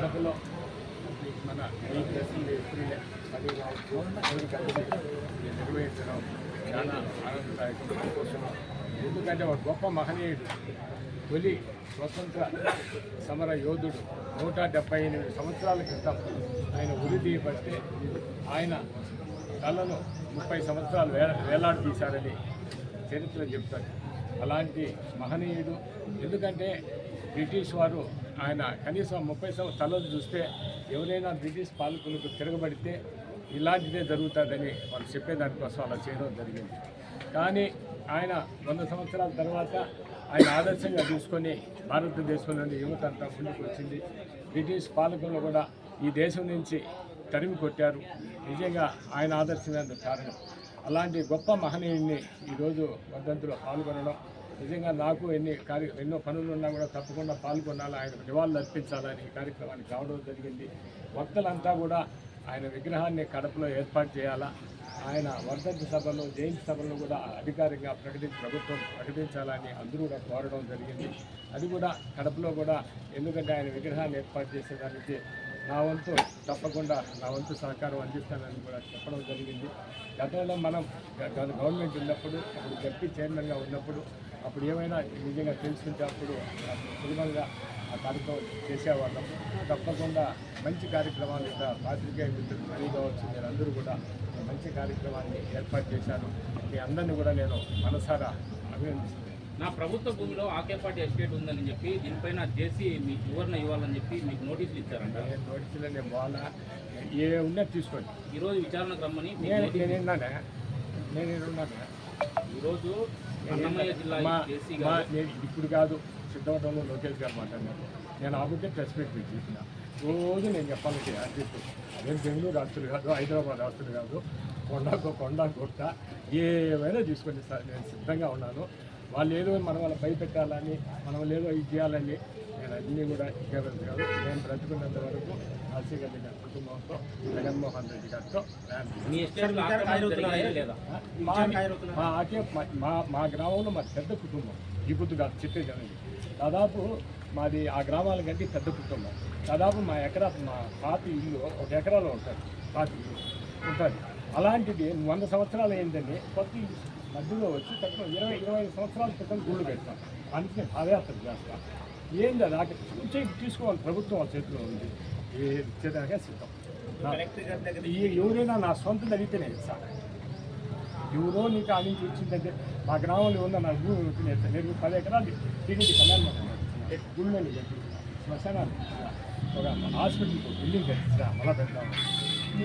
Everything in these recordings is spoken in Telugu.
కడపలో మన ఈ ప్రెసిడెంట్ ఏప్రిల్ పది నిర్వహించడం చాలా ఆనందదాయకం సంతోషం. ఎందుకంటే ఒక గొప్ప మహనీయుడు తొలి స్వతంత్ర సమర యోధుడు నూట డెబ్బై ఎనిమిది సంవత్సరాల క్రితం ఆయన ఉరి ఆయన కళ్ళను ముప్పై సంవత్సరాలు వే వేలాడదీశారని చరిత్ర చెప్తాడు అలాంటి మహనీయుడు ఎందుకంటే బ్రిటిష్ వారు ఆయన కనీసం ముప్పై సంవత్సరాల తలలు చూస్తే ఎవరైనా బ్రిటిష్ పాలకులకు తిరగబడితే ఇలాంటిదే జరుగుతుందని వాళ్ళు చెప్పేదానికోసం అలా చేయడం జరిగింది. కానీ ఆయన వంద సంవత్సరాల తర్వాత ఆయన ఆదర్శంగా తీసుకొని భారతదేశంలోని యువత అంతా ముందుకు వచ్చింది. బ్రిటిష్ పాలకులు కూడా ఈ దేశం నుంచి తరిమి కొట్టారు. నిజంగా ఆయన ఆదర్శమైన కారణం. అలాంటి గొప్ప మహనీయుడిని ఈరోజు వర్ధంతిలో పాల్గొనడం నిజంగా నాకు ఎన్ని కార్య ఎన్నో పనులు ఉన్నా కూడా తప్పకుండా పాల్గొనాలి. ఆయన నివాళులు అర్పించాలని ఈ కార్యక్రమానికి రావడం జరిగింది. భక్తులంతా కూడా ఆయన విగ్రహాన్ని కడపలో ఏర్పాటు చేయాలా? ఆయన వర్ధంతి సభలో జయంతి సభలో కూడా అధికారికంగా ప్రకటించి ప్రభుత్వం ప్రకటించాలని అందరూ కూడా కోరడం జరిగింది. అది కూడా కడపలో కూడా ఎందుకంటే ఆయన విగ్రహాన్ని ఏర్పాటు చేసేదానికి నా వంతు తప్పకుండా నా వంతు సహకారం అందిస్తానని కూడా చెప్పడం జరిగింది. గతంలో మనం గవర్నమెంట్ ఉన్నప్పుడు అప్పుడు జడ్పీ చైర్మన్గా ఉన్నప్పుడు అప్పుడు ఏమైనా నిజంగా తెలుసుకుంటే అప్పుడు సులభంగా ఆ కార్యక్రమం చేసేవాళ్ళం. తప్పకుండా మంచి కార్యక్రమాలు ఇక్కడ పాత్రికేయ మిత్రులు మనీ కావచ్చు మీరందరూ కూడా మంచి కార్యక్రమాన్ని ఏర్పాటు చేశారు. మీ అందరినీ కూడా నేను మనసారా అభినందిస్తున్నాను. నా ప్రభుత్వ భూమిలో ఆకేపాటి ఎస్టేట్ ఉందని చెప్పి దీనిపైన చేసి మీకు వివరణ ఇవ్వాలని చెప్పి మీకు నోటీసులు ఇచ్చారంట. నేను నోటీసులో నేను బాగా ఏ ఉన్నది తీసుకోండి. ఈరోజు విచారణకు రమ్మని నేను నేను ఈరోజు మా ఇప్పుడు కాదు సిద్ధవటంలో లోకేష్ గారు మాట్లాడినారు. నేను ఆపితే ప్రెస్ మీట్ మీకు చెప్పిన రోజు నేను చెప్పాలంటే అర్జిత్ అదే బెంగళూరు రాష్ట్రులు కాదు హైదరాబాద్ రాష్ట్రులు కాదు కొండకు కొండ కొట్ట ఏమైనా తీసుకోండి సార్ నేను సిద్ధంగా ఉన్నాను. వాళ్ళు ఏదో మనం వాళ్ళ భయపెట్టాలని మనం ఏదో ఇది చేయాలని నేను అన్నీ కూడా ఇవ్వలేదు కాదు. నేను బ్రతుకున్నంత వరకు రాజశేఖర్ రెడ్డి గారి కుటుంబంతో జగన్మోహన్ రెడ్డి గారితో ప్రయాణం మీ మా మా ఆకే మా- మా మా గ్రామంలో మా పెద్ద కుటుంబం ఈ బుద్ధు కాదు చెప్పే జనండి దాదాపు మాది ఆ గ్రామాల కంటే పెద్ద కుటుంబం. దాదాపు మా ఎకరా మా పాతి ఇల్లు ఒక ఎకరాలో ఉంటుంది పాతి ఇల్లు. ఉంటుంది. అలాంటిది వంద సంవత్సరాలు ఏంటంటే కొత్త మధ్యలో వచ్చి తక్కువ ఇరవై ఇరవై ఐదు సంవత్సరాల క్రితం గుళ్ళు పెడతాం అందుకే పాదయాత్ర చేస్తాం. ఏంది అది? అక్కడ కొంచెం తీసుకోవాలి. ప్రభుత్వం వాళ్ళ చేతిలో ఉంది. ఏ ఇచ్చేదాకా సిద్ధం. నా- ఈ ఎవరైనా నా సొంతం అడిగితేనే సార్ ఎవరో నీకు ఆ నుంచి వచ్చిందంటే మా గ్రామంలో ఉన్న నా భూమి ఉంటుంది నేను పది ఎకరాలు. టీడీపీ కళ్యాణ గుళ్ళని కట్టించిన శ్మశానాలు ఒక హాస్పిటల్ బిల్డింగ్ కట్టించా మళ్ళా పెడతాము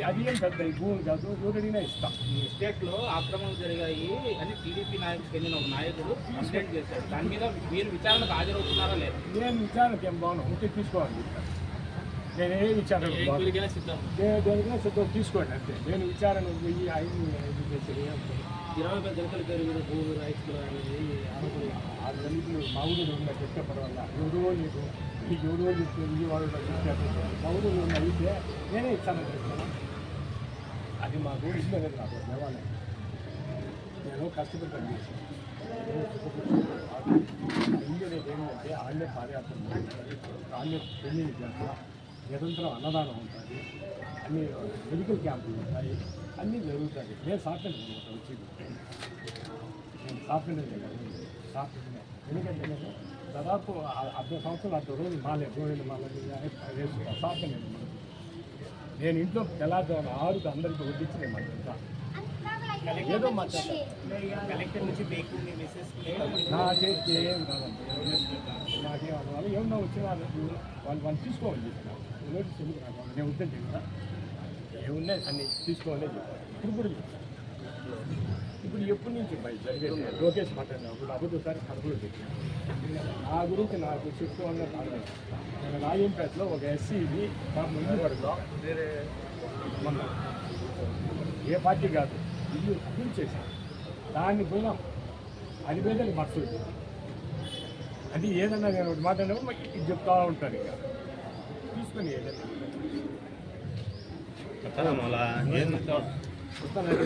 అది ఏం పెద్ద ఈ భూమి కాదు ఎవరైనా ఇస్తాం. మీ ఎస్టేట్లో ఆక్రమణలు జరిగాయి అని టీడీపీ నాయకుడు చెందిన ఒక నాయకుడు కంప్లైంట్ చేశాడు. దాని మీద మీరు విచారణకు హాజరవుతున్నారా లేదా? నేను విచారణకి ఏం బాగున్నా ఉంటే తీసుకోవాలి. నేను ఏ విచారణ దేనికైనా సిద్ధం. తీసుకోండి అంతే. నేను విచారణ పోయి లేదు. ఇరవై పెద్ద దళితుల పేరు మీద భూమి దళితులు మా ఊరిలో ఉన్న చెట్ట పర్వాల ఎవరో నీకు ఈ ఎవరో చెప్తే విజయవాడలో చూస్తే మా నన్ను ఉన్న అయితే నేనే ఇస్తాను చెప్తాను. అది మాకు ఇల్లు అనేది నాకు దేవాలయం. నేను కష్టపడి పని చేశాను ఇల్లు అనేది ఏంటంటే ఆళ్ళే పాదయాత్ర ఉంటుంది. పెళ్ళి చేస్తా నిరంతరం అన్నదానం ఉంటుంది. అన్ని మెడికల్ క్యాంపులు ఉంటాయి. అన్నీ జరుగుతాయి. నేను సాఫ్ట్వేర్ వచ్చి నేను సాఫ్ట్వేర్ సాఫ్ట్వేర్ ఎందుకంటే నేను దాదాపు అర్ధ సంవత్సరాలు అర్ధ రోజులు మాలే గోడలు మాలే సాఫ్ట్వేర్ నేను ఇంట్లో తెల్లారుజామున ఆరుకు అందరికీ వడ్డించి నేను మాట్లాడతా ఏదో నా చేతికి ఏం కాదండి నాకేం వాళ్ళు ఏమన్నా వచ్చిన వాళ్ళు వాళ్ళు వాళ్ళు తీసుకోమని చెప్పిన. నోటీస్ ఎందుకు నాకు? నేను వద్దని చెప్పిన. ఏమున్నాయి? అన్ని తీసుకోవాలని చెప్పాను. ఇప్పుడు కూడా ఇప్పుడు ఎప్పటి నుంచి జరిగేది? లోకేష్ మాట్లాడినా? అప్పుడు అబద్ధం సార్ కడుపులో చెప్పిన. నా గురించి నాకు చెప్తూ ఉన్న కాదు నేను రాజంపేటలో ఒక ఎస్సీది మా ముందు పడుకో వేరే మొన్న ఏ పార్టీ కాదు ఇల్లు కూల్చేసాను దాన్ని పోయినాం అది పేదలు మర్చిపోయి అది ఏదన్నా నేను ఒకటి మాట్లాడినప్పుడు మాకు ఇది చెప్తా ఉంటాను ఇక. తీసుకొని ఏదైనా వస్తానంటే